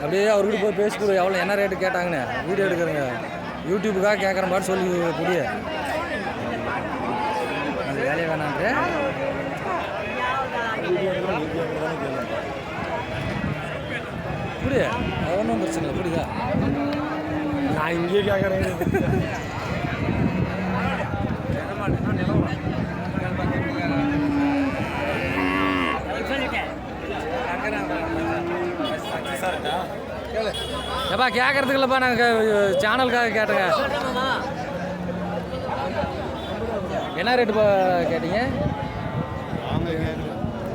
அப்படியே அவர்கிட்ட போய் பேசிக்கிறோம் எவ்வளோ என்ன ரேட்டு கேட்டாங்கன்னு. வீடியோ எடுக்கிறேங்க. யூடியூபுக்காக கேட்குற மாதிரி சொல்லி புரிய. அந்த வேலையை வேணான்ற புரிய. அது ஒன்றும் பிரச்சனை இல்லை புரியுதா? நான் இங்கேயே கேட்குறேன். ஏப்பா கேட்கறதுக்கு இல்லைப்பா நாங்கள் சேனலுக்காக கேட்டேங்க. என்ன ரேட்டுப்பா கேட்டீங்க?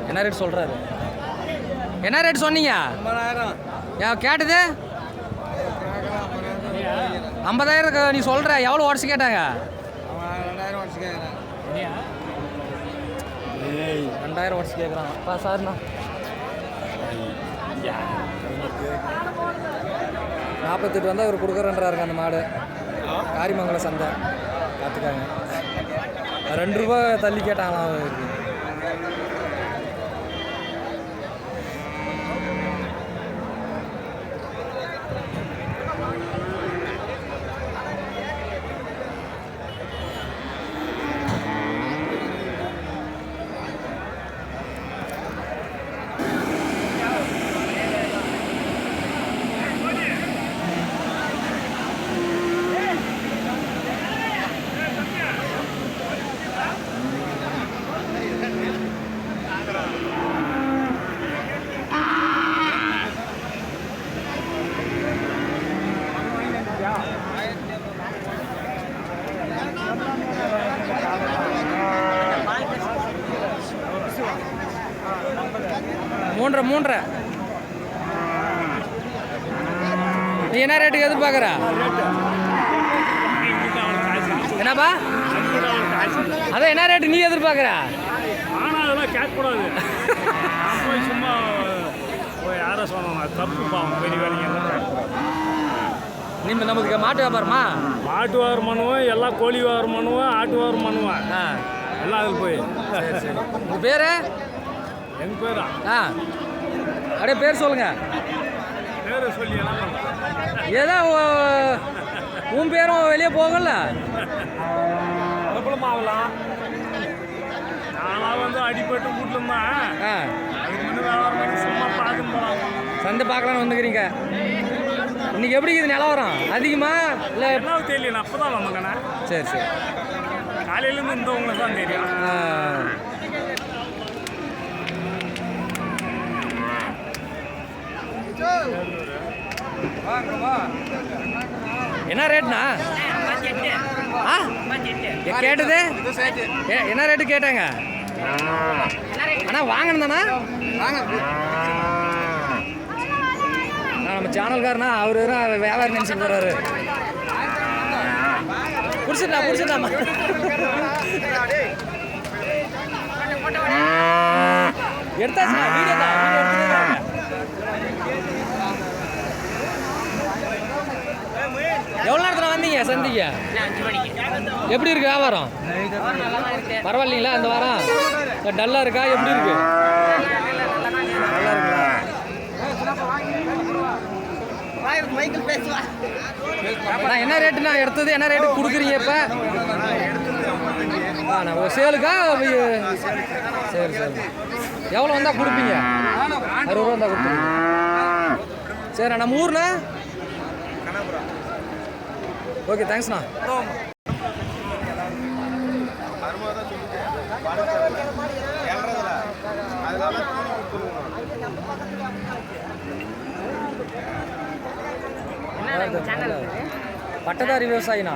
என்ன ரேட் சொல்கிறாரு என்ன ரேட் சொன்னீங்க? கேட்டது? ஐம்பதாயிரம் நீ சொல்கிற எவ்வளோ உடச்சி கேட்டாங்க? ரெண்டாயிரம் உடச்சி கேட்குறான் அப்பா சார்ண்ணா. நாற்பத்தெட்டு வந்தால் இவர் கொடுக்குறேன்றாருங்க அந்த மாடு. காரிமங்கலம் சந்தை. பார்த்துக்காங்க. ரெண்டு ரூபா தள்ளி கேட்டாங்களாம் அவருக்கு. மூன்றரை மூன்றரை. நீ என்ன ரேட்டுக்கு எதிர்பார்க்குற? என்னப்பா? அதான் என்ன ரேட்டு நீ எதிர்பார்க்குற? ஆனால் அதெல்லாம் கேட்கக்கூடாது சும்மா யாரை சொல்லணும் அது தப்பு பாவம் பெரிய வேலைங்க நமக்கு மாட்டு வியாபாரமா? மாட்டு வியாபாரம் பண்ணுவேன் எல்லாம் கோழி வியாபாரம் பண்ணுவேன் ஆட்டு வியாபாரம் பண்ணுவேன். ஆ. எல்லாம் அதில் போய். பேர்? எங்கள் பேரா? ஆ. அப்படியே பேர் சொல்லுங்க. பேரை சொல்லி. ஏதோ உன் பேரும் வெளியே போகல? பிரபலம் ஆகலாம் நானாக வந்து அடிபட்டு வீட்டில் இருந்தேன் சும்மா பார்க்க போகலாம் சந்தை பார்க்கலான்னு வந்துக்கிறீங்க. இன்னைக்கு எப்படி இது நிலவரம்? அதிகமா? இல்லை? என்ன தெரியல அப்போ தான் வந்தேங்கண்ணா சரி சரி. காலையிலேருந்து இருந்தவங்களுக்கு தான் தெரியும் ஆ. என்ன ரேட்னா ஆ? ஏ, கேட்டது? ஏ, என்ன ரேட்டு கேட்டாங்க. அண்ணா வாங்கணும் தானே நம்ம சேனல்காரனா அவரு வியாபாரம் நினைச்சு போறாரு. பிடிச்சிட்டா பிடிச்சிட்டாமா எடுத்தாச்சு வீடியோ தான் எவ்வளோ நேரத்தில் வந்தீங்க சந்திக்க? எப்படி இருக்கு வியாபாரம்? பரவாயில்லைங்களா இந்த வாரம்? டல்லாக இருக்கா? எப்படி இருக்கு? என்ன ரேட்டுண்ணா எடுத்தது என்ன ரேட்டு கொடுக்குறீங்க இப்போ? ஆ சேலுக்கா? சரி சரி. எவ்வளோ வந்தால் கொடுப்பீங்க? அறுபது ரூபா வந்தால் கொடுப்பீங்க சரி நம்ம ஊர்ண்ணா? ஓகே தேங்க்ஸ்ண்ணா பட்டதாரி விவசாயினா?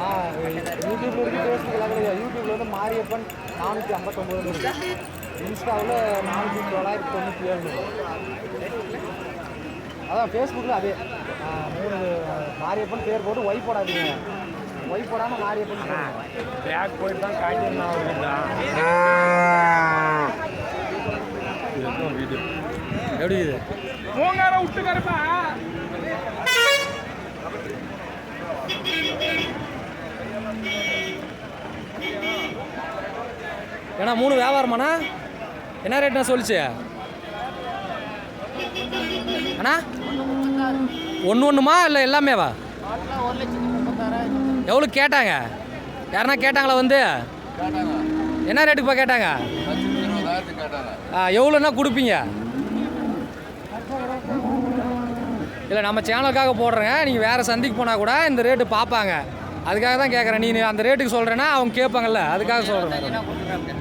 ஆ யூடியூப்ல இருக்கு ஃபேஸ்புக்கில் கிடையாது யூடியூப்ல வந்து மாரியப்பன் நானூற்றி ஐம்பத்தொம்போது இருக்கு இன்ஸ்டாவில் நானூற்றி தொள்ளாயிரத்தி தொண்ணூற்றி ஏழு. அதான் ஃபேஸ்புக்கில் அதே மூணு மாரியப்பன் பேர் போட்டு ஒய் போடாதீங்க. ஒய் போடாமல் மாரியப்பன். பேக் போயிட்டு தான் காட்டியிருந்தான் அவர்கிட்ட எப்படி இது? பூங்கார விட்டு கருப்பா. ஏன்னா மூணு வியாபாரமாண்ணா? என்ன ரேட்னா சொல்லிச்சு? அண்ணா? ஒன்று ஒன்றுமா இல்லை எல்லாமேவா? எவ்வளோ கேட்டாங்க? யாருன்னா கேட்டாங்களா வந்து? என்ன ரேட்டுக்குப்பா கேட்டாங்க? ஆ எவ்வளோன்னா கொடுப்பீங்க? இல்லை நம்ம சேனலுக்காக போடுறேங்க. நீங்கள் வேறு சந்தைக்கு போனால் கூட இந்த ரேட்டு பார்ப்பாங்க அதுக்காக தான் கேட்குறேன் நீ அந்த ரேட்டுக்கு சொல்கிறேன்னா அவங்க கேட்பாங்கல்ல அதுக்காக சொல்கிறேன்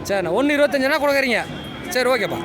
சரிண்ணா ஒன்று இருபத்தஞ்சுனா கொடுக்குறீங்க. சரி ஓகேப்பா.